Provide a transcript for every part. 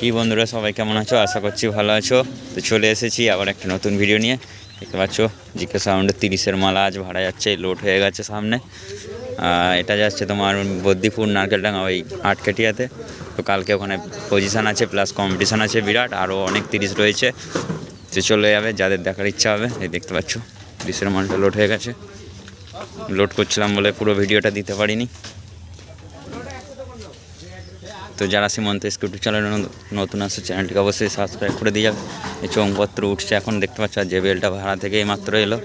কি বন্ধুরা, সবাই কেমন আছো? আশা করছি ভালো আছো। তো চলে এসেছি আবার একটা নতুন ভিডিও নিয়ে। দেখতে পাচ্ছ জিকে সাউন্ডের তিরিশের মালা আজ ভাড়া যাচ্ছে লোড হয়ে গেছে সামনে। এটা যাচ্ছে তোমার বদ্দিপুর নারকেলডাঙ্গা, ওই আটকেটিয়াতে। তো কালকে ওখানে পজিশান আছে প্লাস কম্পিটিশান আছে বিরাট, আরও অনেক তিরিশ রয়েছে। সে চলে যাবে, যাদের দেখার ইচ্ছা হবে, এই দেখতে পাচ্ছ, তিরিশের মালটা লোড হয়ে গেছে। লোড করছিলাম বলে পুরো ভিডিওটা দিতে পারিনি। তো যারা সীমন্ত স্কুটি চ্যানেলে নতুন আসছে চ্যানেলটিকে অবশ্যই সাবস্ক্রাইব করে দিয়ে যাবে। এই চৌংপত্র উঠছে এখন, দেখতে পাচ্ছ যে বেলটা ভাড়া থেকে এই মাত্র এলো।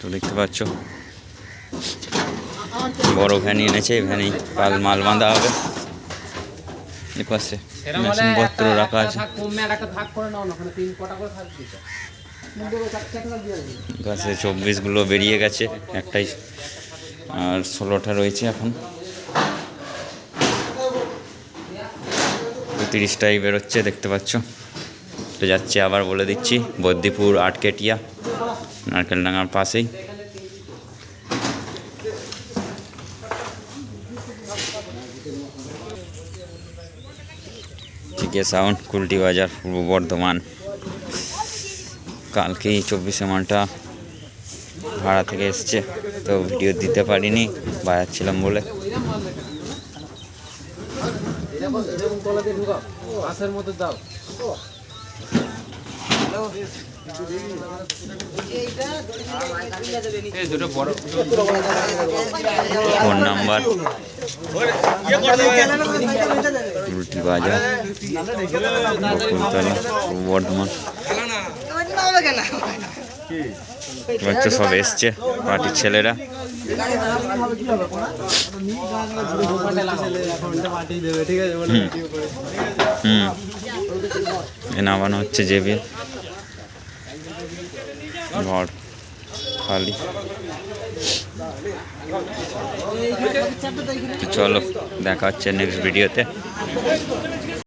তো দেখতে পাচ্ছ, বড় ভ্যানই এনেছে, এই ভ্যানেই পাল মাল বাঁধা হবে। এ পাশে মেশিনপত্র রাখা আছে। গাছে চব্বিশগুলো বেরিয়ে গেছে, একটাই আর ষোলোটা রয়েছে এখন। তিরিশটাই বেরোচ্ছে, দেখতে পাচ্ছ। তো যাচ্ছে, আবার বলে দিচ্ছি বদ্দিপুর আটকেটিয়া, নারকেলডাঙ্গার পাশেই। টিকে সাউন্ড কুলটি বাজার, পূর্ব বর্ধমান। কালকেই চব্বিশে মানটা ভাড়া থেকে এসছে, তো ভিডিও দিতে পারিনি, বাজাচ্ছিলাম বলে। ফোন নাম্বার রুটি বাজার বর্ধমান বাচ্চা সব এসছে পার্টির ছেলেরা। হুম নামানো হচ্ছে জেবি। ঘর, খালি। চলো, দেখা হচ্ছে নেক্সট ভিডিওতে